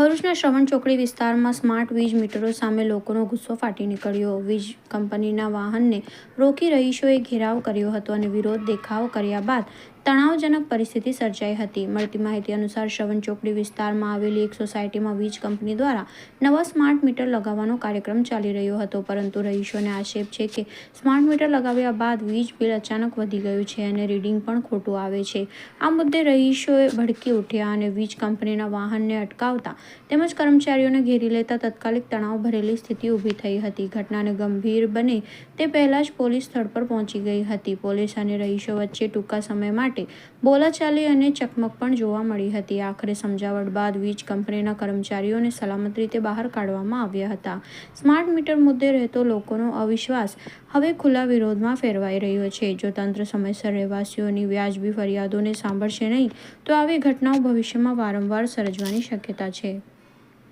ભરૂચના શ્રવણ ચોકડી વિસ્તારમાં સ્માર્ટ વીજ મીટરો સામે લોકોનો ગુસ્સો ફાટી નીકળ્યો. વીજ કંપનીના વાહનને રોકી રહીશોએ ઘેરાવ કર્યો હતો અને વિરોધ દેખાવ કર્યા બાદ તણાવજનક પરિસ્થિતિ સર્જાઈ હતી. મળતી માહિતી અનુસાર શ્રવણ ચોકડી વિસ્તારમાં આવેલી એક સોસાયટીમાં વીજ કંપની દ્વારા નવા સ્માર્ટ મીટર લગાવવાનો કાર્યક્રમ ચાલી રહ્યો હતો. પરંતુ રહીશોને આક્ષેપ છે કે સ્માર્ટ મીટર લગાવ્યા બાદ વીજ બિલ અચાનક વધી ગયું છે અને રીડિંગ પણ ખોટું આવે છે. આ મુદ્દે રહીશોએ ભડકી ઉઠ્યા અને વીજ કંપનીના વાહનને અટકાવતા તેમજ કર્મચારીઓને ઘેરી લેતા તાત્કાલિક તણાવ ભરેલી સ્થિતિ ઊભી થઈ હતી. ઘટનાને ગંભીર બને તે પહેલાં જ પોલીસ સ્થળ પર પહોંચી ગઈ હતી. પોલીસ અને રહીશો વચ્ચે ટૂંકા સમય માટે બોલાચાલી અને ચકમક પણ જોવા મળી હતી. આખરે સમજાવટ બાદ વીજ કંપનીના કર્મચારીઓને સલામત રીતે બહાર કાઢવામાં આવ્યા હતા. સ્માર્ટ મીટર મુદ્દે રહેતો લોકોનો અવિશ્વાસ હવે ખુલ્લા વિરોધમાં ફેરવાઈ રહ્યો છે. જો તંત્ર સમયસર રહેવાસીઓની વ્યાજબી ફરિયાદોને સાંભળશે નહીં, તો આવી ઘટનાઓ ભવિષ્યમાં વારંવાર સર્જવાની શક્યતા છે.